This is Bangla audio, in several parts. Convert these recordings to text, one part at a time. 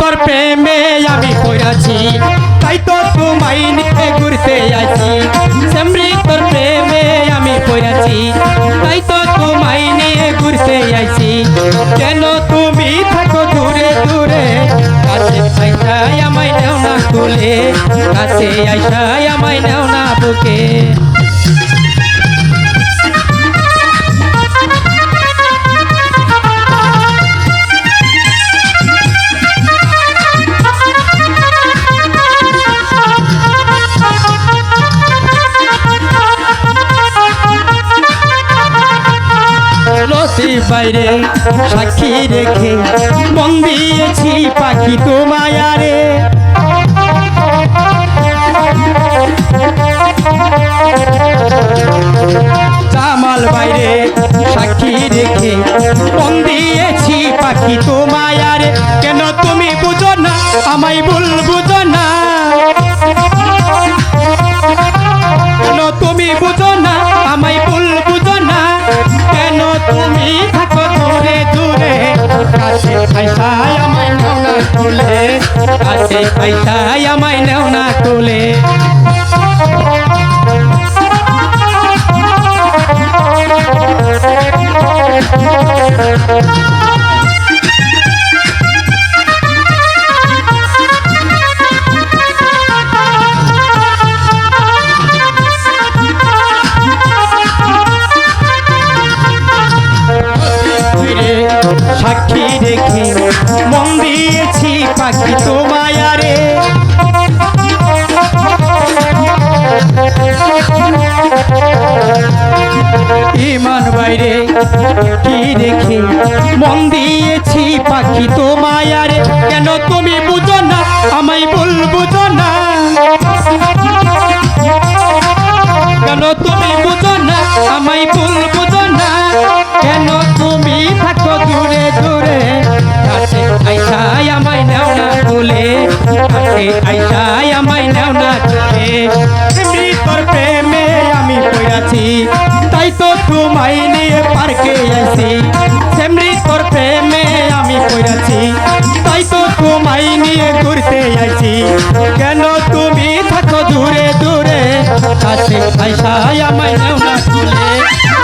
তোর প্রেমে আমি পড়াছি। তাই তো তোমায় নিয়ে ঘুরতে আছি সেমরি তোর প্রেমে আমি পড়াছি। তাই তো তোমায় নিয়ে ঘুরতে আছি কেন তুমি থাকো দূরে দূরে? কাছে আইসাই আমায় নেও না তুলে কাছে আইসাই আমায় নেও না বুকে। লসি বাইরে সাক্ষী রেখে মন দিয়েছি পাখি তোমায় আরে। জামাল বাইরে সাক্ষী রেখে মন দিয়েছি পাখি তোমায় আরে। কেন তুমি বুঝো না আমায় ভুল বুঝো কাছে পয়সায় আমায় নেও না তুলে সাক্ষী রেখে মন দিয়েছি পাখি তোমায় কি রেখে মন দিয়েছি পাখি তোমায়, আরে কেন তুমি বুঝো না? আমায় ভুল বুঝো না। কেন তুমি বুঝো না? আমায় ভুল বুঝো না। কেন তুমি থাকো দূরে দূরে? কাছে আইসাই আমায় নেও না তুলে কাছে আইসাই আমায় নেও না তুলে এমনি তোর প্রেমে আমি পড়াছি তাই তো তোমায় নিয়ে পার্কে আইছি। সেমরি তোর প্রেমে আমি পড়াছি। তাই তো তোমায় নিয়ে ঘুরতে আইছি। কেন তুমি থাকো দূরে দূরে? কাছে আইসাই আমায় নেও না তুলে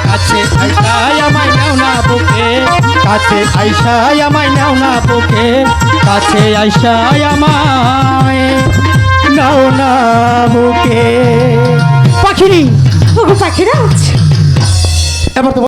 কাছে আইসাই আমায় নেও না বুকে। কাছে আইসাই আমায় নেও না বুকে। কাছে আইসাই আমায় নাও না বুকে। পাখিরি, ওগো পাখিরাজ এবার তো